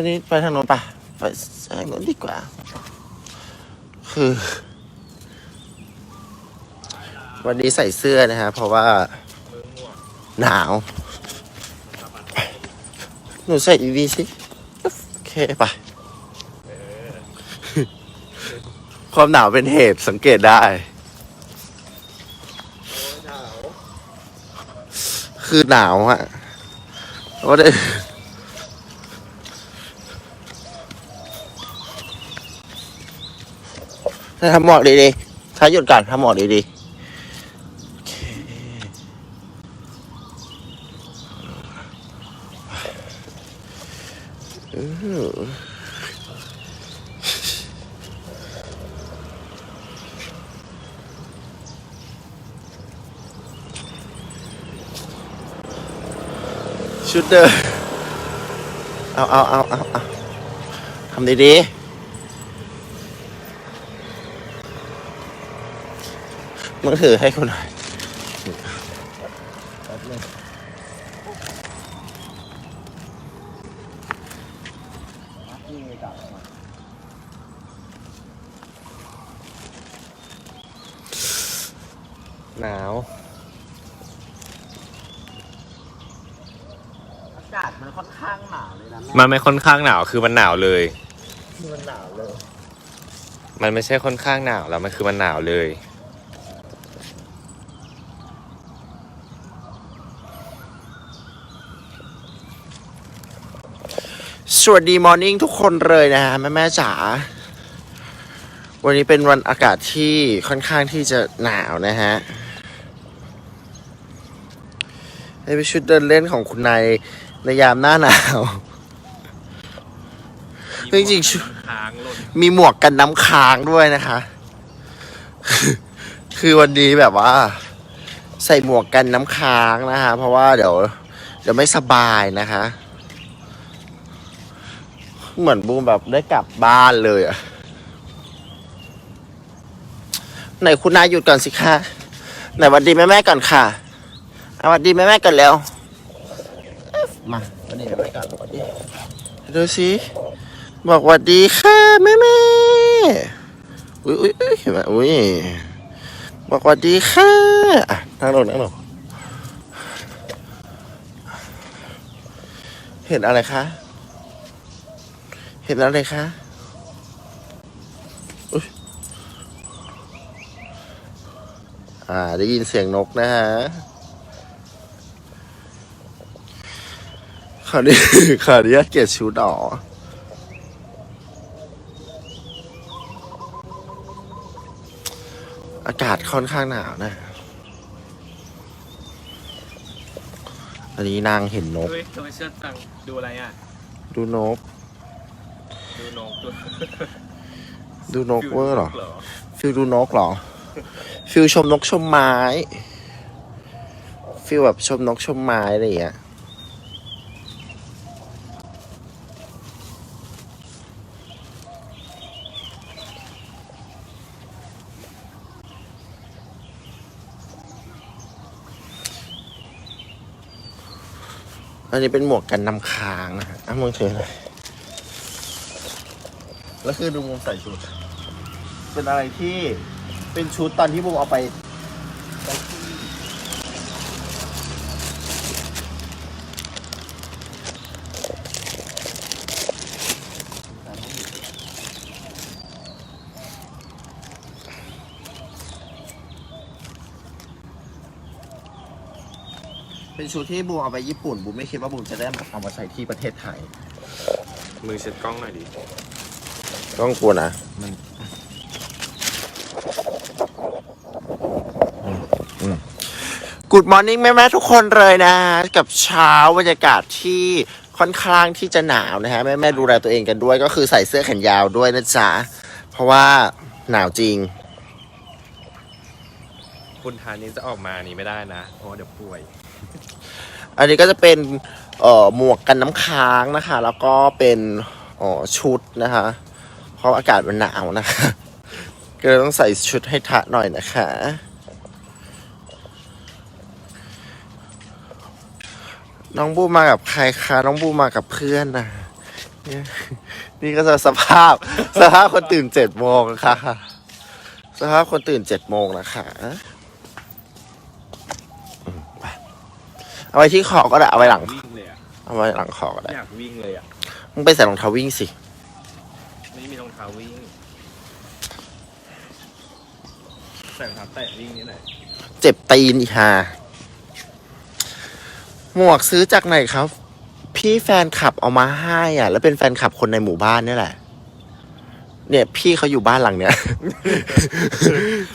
นนี้ไปทางโน้นปะไปทางโน้นดีกว่า คือ วันนี้ใส่เสื้อนะฮะเพราะว่า หนาว หนูใส่ดีๆสิ โอเคไปความหนาวเป็นเหตุสังเกตได้ คือหนาวอะก็ได้ ถ้าทำหมอกดีๆถ้าหยุดก่อนทำหมอกดีๆชุดเดิมเอาเอาเอาเอาเอาทำดีๆ มือถือให้คุณหน่อยหนาวอากาศมันค่อนข้างหนาวเลยนะมันไม่ค่อนข้างหนาวคือมันหนาวเลย มันหนาวเลย มันไม่ใช่ค่อนข้างหนาวแล้วมันคือมันหนาวเลย วัสดีมอร์นิ่งทุกคนเลยนะฮะแม่แม่ๆจ๋า วันนี้เป็นวันอากาศที่ค่อนข้างที่จะหนาวนะฮะนี่เป็นชุดเดินเล่นของคุณนายในยามหน้าหนาวจริงๆชุดค้างหล่นมีหมวกกันน้ำค้างด้วยนะคะ คือวันนี้แบบว่า ใส่หมวกกันน้ำค้างนะคะ เพราะว่าเดี๋ยวเดี๋ยวไม่สบายนะคะ เหมือนบูมแบบได้กลับบ้านเลยอะไหนคุณนายหยุดก่อนสิคะไหนหวัดดีแม่แม่ๆก่อนค่ะเอาหวัดดีแม่แม่ๆก่อนแล้วเอ๊ะมาหวัดดีแม่แม่ๆก่อนหวัดดีดูสิบอกหวัดดีค่ะแม่แม่อุ้ยอุ้ยอุ้ยเห็นไหมอุ้ยบอกหวัดดีค่ะอะนั่งลงนั่งลงเห็นอะไรคะ เห็นอะไรคะอุ๊ยอ่า ได้ยินเสียงนกนะฮะขออนุญาตขออนุญาตเกียรติชุดอ๋ออากาศค่อนข้างหนาวนะ อันนี้นางเห็นนก เฮ้ยทำไมเชื่อตังดูอะไรอะ ดูนก ดูนกดูดูนกเวอร์เหรอเหรอ ฟิลดูนกเหรอ ฟิลชมนกชมไม้ ฟิลแบบชมนกชมไม้อะไรอย่างเงี้ย อันนี้เป็นหมวกกันนำค้างนะฮะอะมึงถือเลย แล้วคือดูมุมใส่ชุด เป็นอะไรที่เป็นชุดตอนที่บูมเอาไป เป็นชุดที่บูมเอาไปญี่ปุ่นบูมไม่คิดว่าบูมจะได้เอามาใช้ที่ประเทศไทย มือเช็ดกล้องหน่อยดิ ต้องกลัวนะกูดมอร์นิ่งแม่แม่ๆทุกคนเลยนะ กับเช้าบรรยากาศที่ค่อนข้างที่จะหนาวนะฮะแม่แม่ๆดูแลตัวเองกันด้วย ก็คือใส่เสื้อแขนยาวด้วยนะจ๊ะ เพราะว่าหนาวจริง คุณทานนี้จะออกมานี้ไม่ได้นะเพราะว่าเดี๋ยวป่วย อันนี้ก็จะเป็นเอ่อหมวกกันน้ำค้างนะคะ แล้วก็เป็นเอ่อชุดนะคะ เพราะอากาศมันหนาวนะคะก็เลยต้องใส่ชุดให้ทะหน่อยนะคะ น้องบูมากับใครคะ น้องบูมากับเพื่อนนะเนี่ยนี่ก็จะสภาพ สภาพคนตื่นเจ็ดโมงค่ะ สภาพคนตื่นเจ็ดโมงนะคะอืมไปเอาไว้ที่คอก็ได้ เอาไว้หลังวิ่งเลยอะเอาไว้หลังคอก็ได้ อยากวิ่งเลยอะ มึงไปใส่รองเท้าวิ่งสิไม่มีรองเท้าวิ่งใส่รองเท้าแตะวิ่งนี่ไหนเจ็บตีนอีห่าหมวกซื้อจากไหนครับ พี่แฟนคลับเอามาให้อะ แล้วเป็นแฟนคลับคนในหมู่บ้านนี่แหละ เนี่ย พี่เขาอยู่บ้านหลังเนี้ย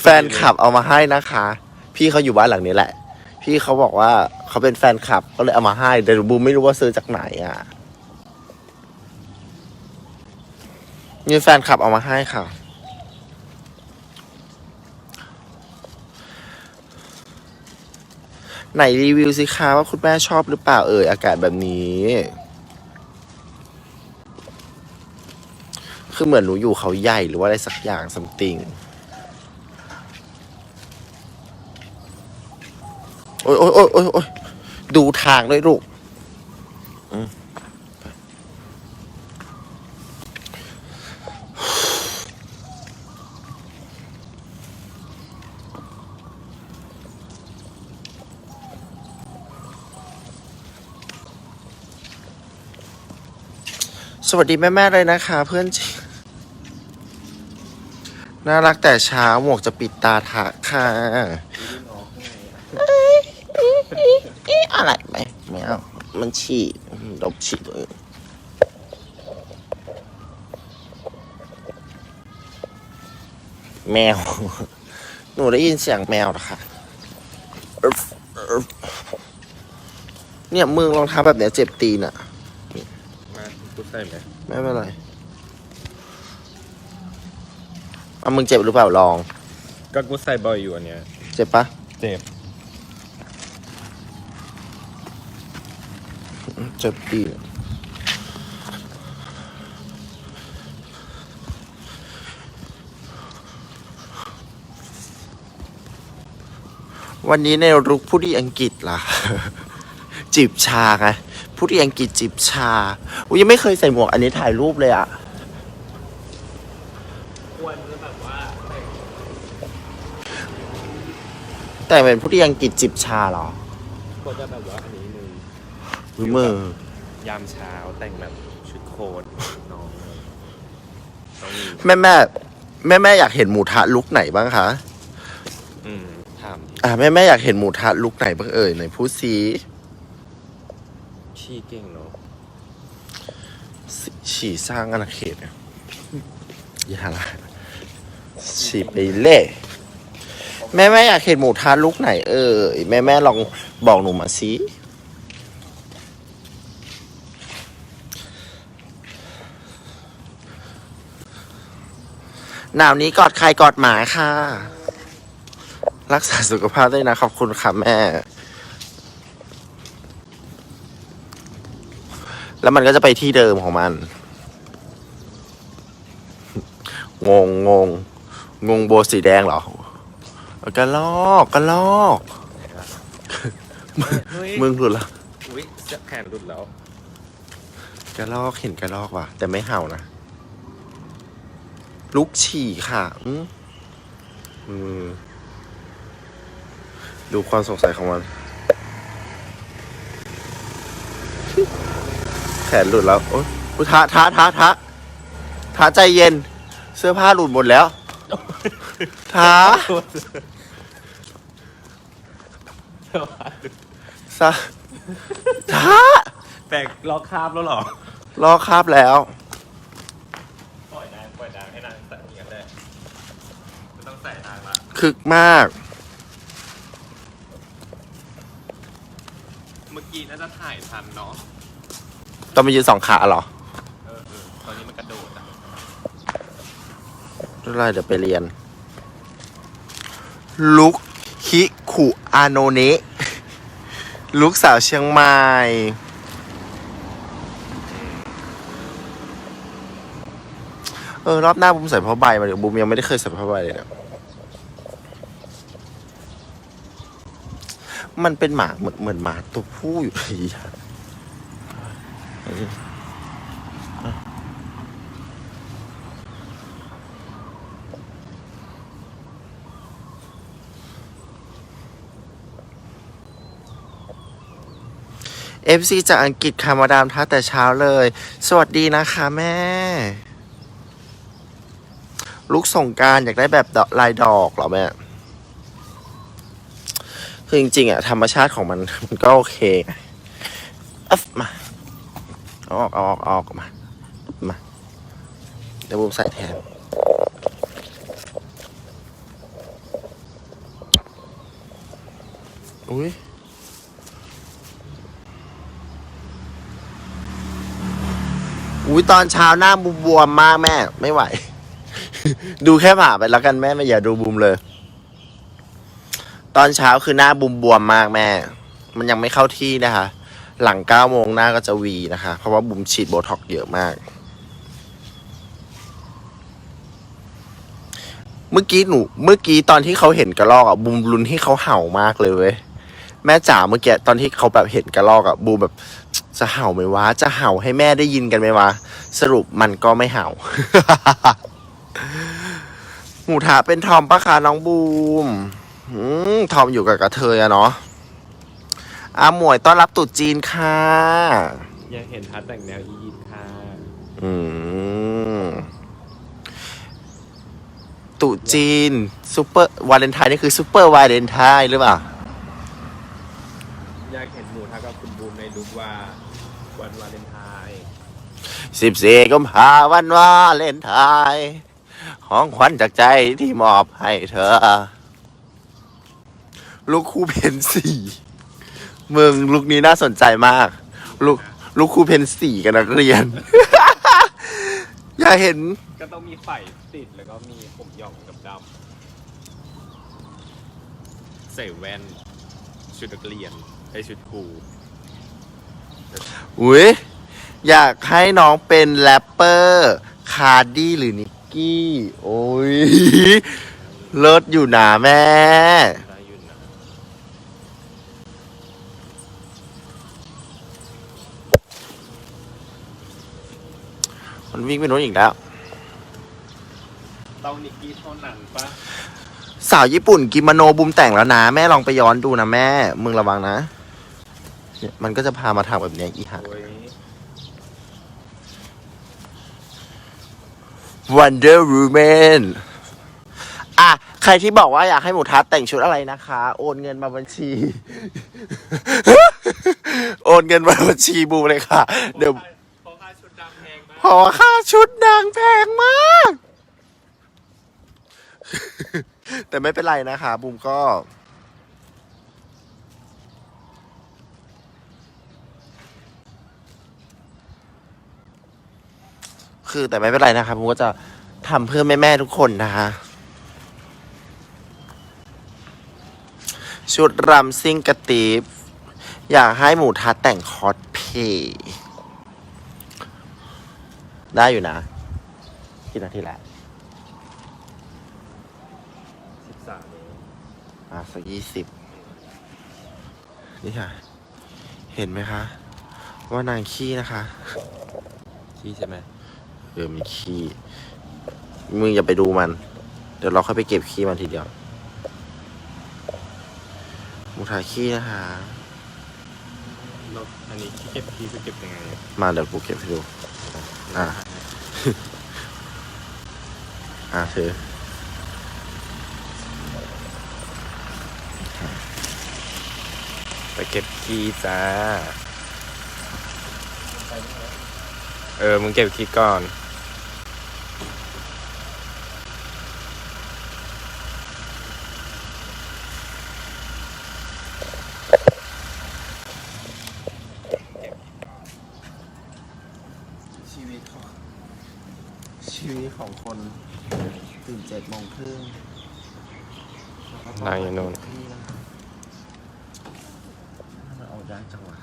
แฟนคลับเอามาให้นะคะ พี่เขาอยู่บ้านหลังนี้แหละ พี่เขาบอกว่าเขาเป็นแฟนคลับก็เลยเอามาให้ แต่บูมไม่รู้ว่าซื้อจากไหนอะ นี่แฟนคลับเอามาให้ค่ะ ไหนรีวิวสิคะว่าคุณแม่ชอบหรือเปล่าเอ่ยอากาศแบบนี้ คือเหมือนหนูอยู่เขาใหญ่หรือว่าอะไรสักอย่างสัมติงโอ้ยโอ้ยโอ้ยโอ้ยโอ้ยดูทางด้วยลูก อืม สวัสดีแม่ๆเลยนะคะ เพื่อนจริน่ารักแต่เช้าหมวกจะปิดตาถาค่ะเอ๊ะอะไรไหมไม่เอามันฉี่ดบฉี่ตัวเองแมว หนูได้ยินเสียงแมวเหรอคะเนี่ยมือรองเท้าแบบเนี้ยเจ็บตีนอะ มากูใส่ไหมไม่เป็นไรอะมึงเจ็บหรือเปล่าลอง ก็กูใส่บ่อยอยู่อันเนี้ย เจ็บปะเจ็บ เจ็บปีกวันนี้ในรุกผู้ดีอังกฤษล่ะจิบชาไง ผู้ดีอังกฤษจิบชาอุ้ยยังไม่เคยใส่หมวกอันนี้ถ่ายรูปเลยอะควรจะแบบว่าแต่งเป็นผู้ดีอังกฤษจิบชาเหรอควรจะแบบว่าอันนี้นึงอุ้ยมือยามเช้าแต่งแบบชุดโค้ทน้องต้องมีแม่แม่แม่แม่อยากเห็นหมูทะลุกไหนบ้างคะ อืมถามดิอ่าแม่แม่อยากเห็นหมูทะลุกไหนบ้างเอ่ยไหนพูดซี ขี้เก่งเนาะฉี่สร้างอาณาเขตเนี่ยอย่าละฉี่ไปเล่แม่แม่อยากเห็นหมูทะลุกไหน เอ่ยแม่แม่ลองบอกหนูมาสิหนาวนี้กอดใครกอดหมาค่ะ รักษาสุขภาพด้วยนะ ขอบคุณค่ะแม่ แล้วมันก็จะไปที่เดิมของมัน งงงงงงโบสีแดงเหรอกระลอกกระลอก เฮ้ยมึงหลุดละอุ้ยจะแขนหลุดแล้ว กระลอกเห็นกระลอกว่ะ แต่ไม่เห่านะ ลุกฉี่ค่ะอืมอืมดูความสงสัยของมัน แข นหลุดแล้ว โอ๊ยอุ๊ยท้าท้าท้าท้าท้าใจเย็น เสื้อผ้าหลุดหมดแล้วท้าซะท้าแตกล็อกคาบแล้วเหรอลอกคราบแล้ว ปล่อยนางปล่อยนางให้นางใส่อย่างนั้นได้ไม่ต้องใส่นางละคึกมาก เมื่อกี้น่าจะถ่ายทันเนาะ ต้องมายืนสองขาเหรอเออเออตอนนี้มันกระโดดอะไม่เป็นไรเดี๋ยวไปเรียน ลุกฮิคุอาโนเนะลุกสาวเชียงใหม่เออรอบหน้าบุมใส่ผ้าใบมาเดี๋ยวบุมยังไม่ได้เคยใส่ผ้าใบเลยเนี่ยมันเป็นหมาเหมือนเหมือนหมาตัวผู้อยู่เลย เอฟซีจากอังกฤษค่ะมาดามทักแต่เช้าเลย สวัสดีนะคะแม่ ลูกส่งการอยากได้แบบลายดอกเหรอแม่ คือจริงๆอะธรรมชาติของมัน มันก็โอเคอัฟมา เอาออกเอาออกเอาออกมา มาเดี๋ยวบุมใส่แทนอุ้ยอุ้ยตอนเช้าหน้าบูมบวมมากแม่ ไม่ไหว ดูแค่ผ่าไปแล้วกันแม่ไม่อย่าดูบูมเลย ตอนเช้าคือหน้าบูมบวมมากแม่ มันยังไม่เข้าที่นะคะ หลังเก้าโมงหน้าก็จะวีนะคะ เพราะว่าบุมฉีดโบท็อกเยอะมาก เมื่อกี้หนู เมื่อกี้ตอนที่เขาเห็นกระรอกอะบูมรุนที่เขาเห่ามากเลยเว้ยแม่จ๋าเมื่อกี้ตอนที่เขาแบบเห็นกระรอกอะบูมแบบจะเห่าไหมวะ จะเห่าให้แม่ได้ยินกันไหมวะ สรุปมันก็ไม่เห่า หมูถาเป็นทอมปะคะน้องบูมอืมทอมอยู่กับกระเทยอะเนาะ อาหมวยต้อนรับตรุ๊จีนค่ะอยากเห็นทัดแต่งแนวยีนค่ะอืมตรุ๊จีนซูเปอร์วาเลนไทน์นี่คือซูเปอร์วาเลนไทน์หรือเปล่า อยากเห็นหมูทักกับคุณบูมในลุกว่าวันวาเลนไทน์สิบสี่กุมภาวันวาเลนไทน์ของขวัญจากใจที่มอบให้เธอ ลูกครูเพนสี่ มึงลูกนี้น่าสนใจมากลูกลูกครูเพนสี่กับนักเรียน อยากเห็น ก็ต้องมีไฝ่ติดแล้วก็มีผมหย่องกับดำใส่แว่น ชุดนักเรียนไอชุดครูอุ้ยอยากให้น้องเป็นแรปเปอร์ คาร์ดี้หรือนิกกี้ โอ้ย เลิศอยู่นะแม่ ได้อยุ่นะ มันวิ่งไปโน้นอีกแล้ว ต้องนิกกี้เท่านั้นปะสาวญี่ปุ่นกิโมโนบุมแต่งแล้วนะ แม่ลองไปย้อนดูนะแม่ มึงระวังนะเนี่ยมันก็จะพามาทางแบบเนี้ยอีห่า โอ้ย Wonder Woman อะ ใครที่บอกว่าอยากให้หมูทัศน์แต่งชุดอะไรนะคะ โอนเงินมาบัญชี โอนเงินมาบัญชีบูมเลยค่ะ เดี๋ยว เพราะค่าชุดดำแพงมากเพราะว่าค่าชุดนางแพงมาก แต่ไม่เป็นไรนะคะบูมก็คือแต่ไม่เป็นไรนะครับบูมก็จะทำเพื่อแม่ๆทุกคนนะคะ ชุดรำซิ่งกระติบอยากให้หมูทัดแต่งคอสเพย์ ได้อยู่นะกี่นาทีแล้วสิบสามอะสักยี่สิบนี่ค่ะ เห็นไหมคะ ว่านางขี้นะคะที่ใช่ไหมเออมีขี้ มึงอย่าไปดูมัน เดี๋ยวเราค่อยไปเก็บขี้มันทีเดียวหมูทาขี้นะคะแล้วอันนี้ที่เก็บที่คือเก็บยังไงอะมาเดี๋ยวกูเก็บให้ดู อะอะเธอไปเก็บขี้จ้า เออ มึงเก็บขี้ก่อน ชีวิตของชีวิตของคนตื่นเจ็ดโมงครึ่ง นางอยู่นู่น พี่นะมันออกยากจังวะ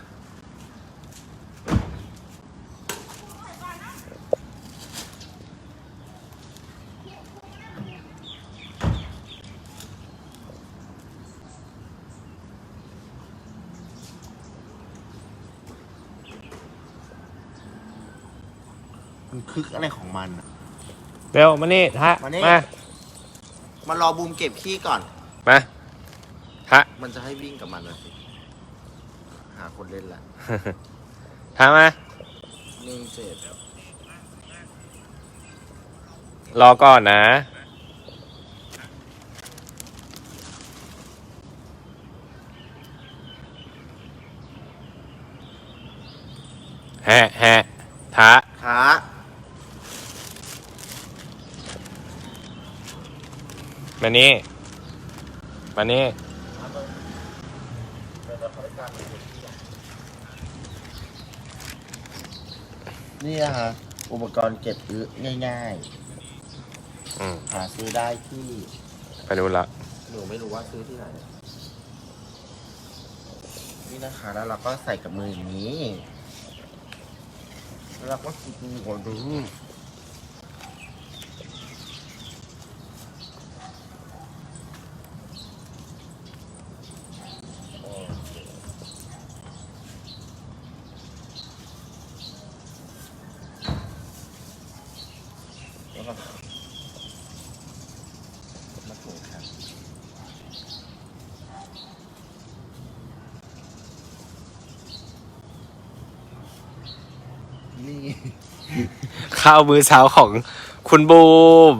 มันคึกอะไรของมันอะเบลมานี่ฮะมานี่มามารอบูมเก็บขี้ก่อน มาฮะมันจะให้วิ่งกับมันนะสิฮหาคนเล่นละทำมานี่เสร็จรอก่อนนะ แฮะแฮะท้าขา มานี่มานี่นี่นะคะอุปกรณ์เก็บอึง่ายอืมๆ หาซื้อได้ที่ ไปดูละหนูไม่รู้ว่าซื้อที่ไหน นี่นะคะ แล้วเราก็ใส่กับมืออย่างนี้ แล้วเราก็กินหัวดูแล้วก็มาถูครับ นี่ ข้าวมื้อเช้าของคุณบูม